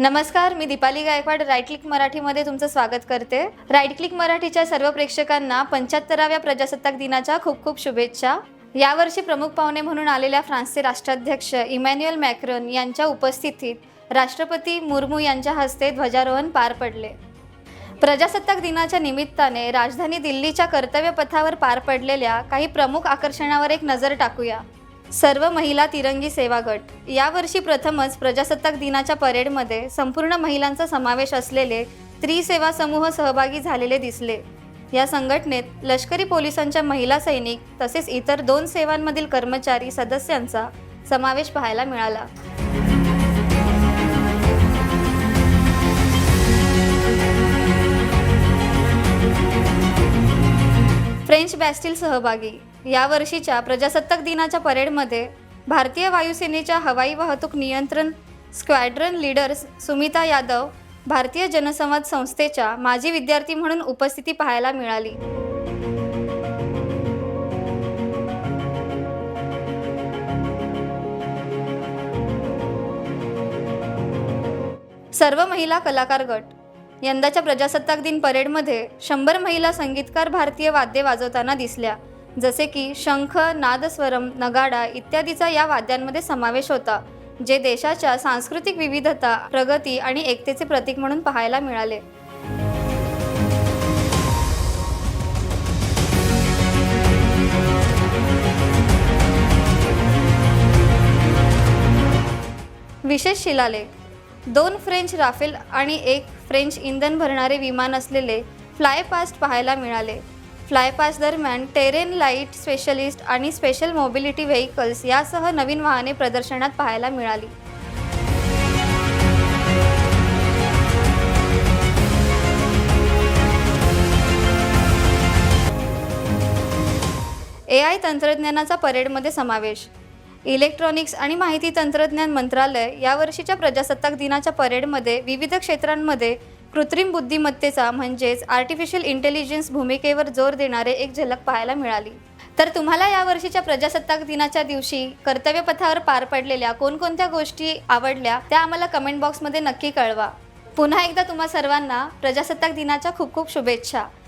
नमस्कार मी Deepali Gaikwad. Right click मराठीमध्ये तुमचं स्वागत करते. राईट क्लिक मराठीच्या सर्व प्रेक्षकांना पंच्याहत्तराव्या प्रजासत्ताक दिनाच्या खूप खूप शुभेच्छा. यावर्षी प्रमुख पाहुणे म्हणून आलेल्या फ्रान्सचे राष्ट्राध्यक्ष इमॅन्युअल मॅक्रॉन यांच्या उपस्थितीत राष्ट्रपती मुर्मू यांच्या हस्ते ध्वजारोहण पार पडले. प्रजासत्ताक दिनाच्या निमित्ताने राजधानी दिल्लीच्या कर्तव्यपथावर पार पडलेल्या काही प्रमुख आकर्षणावर एक नजर टाकूया. सर्व महिला तिरंगी सेवा गट. यावर्षी प्रथमच प्रजासत्ताक दिनाच्या परेडमध्ये संपूर्ण महिलांचा समावेश असलेले त्रिसेवा समूह सहभागी झालेले दिसले. या संघटनेत लष्करी पोलिसांच्या महिला सैनिक तसेच इतर दोन सेवांमधील कर्मचारी सदस्यांचा समावेश पाहायला मिळाला. फ्रेंच बॅस्टील सहभागी. यावर्षीच्या प्रजासत्ताक दिनाच्या परेडमध्ये भारतीय वायुसेनेच्या हवाई वाहतूक नियंत्रण स्क्वॅड्रन लीडर्स सुमिता यादव भारतीय जनसंवाद संस्थेच्या माजी विद्यार्थी म्हणून उपस्थिती पाहायला मिळाली. सर्व महिला कलाकार गट यंदाच्या प्रजासत्ताक दिन परेडमध्ये शंभर महिला संगीतकार भारतीय वाद्ये वाजवताना दिसल्या. जसे की शंख नादस्वरम नगाडा इत्यादीचा या वाद्यांमध्ये समावेश होता जे देशाच्या सांस्कृतिक विविधता प्रगती आणि एकतेचे प्रतीक म्हणून पाहायला मिळाले. विशेष शिलालेख दोन फ्रेंच राफेल आणि एक फ्रेंच इंधन भरणारे विमान असलेले फ्लायपास्ट पाहायला मिळाले. फ्लायपास्ट दरम्यान टेरेन लाइट स्पेशलिस्ट आणि स्पेशल मोबिलिटी व्हेकल्स यासह नवीन वाहने प्रदर्शनात पाहायला मिळाली. ए आय तंत्रज्ञानाचा परेडमध्ये समावेश. इलेक्ट्रॉनिक्स आणि माहिती तंत्रज्ञान मंत्रालय यावर्षीच्या प्रजासत्ताक दिनाच्या परेडमध्ये विविध क्षेत्रांमध्ये कृत्रिम बुद्धिमत्तेचा म्हणजेच आर्टिफिशियल इंटेलिजन्स भूमिकेवर जोर देणारे एक झलक पाहायला मिळाली. तर तुम्हाला यावर्षीच्या प्रजासत्ताक दिनाच्या दिवशी कर्तव्यपथावर पार पडलेल्या कोणकोणत्या गोष्टी आवडल्या त्या आम्हाला कमेंट बॉक्समध्ये नक्की कळवा. पुन्हा एकदा तुम्हा सर्वांना प्रजासत्ताक दिनाच्या खूप खूप शुभेच्छा.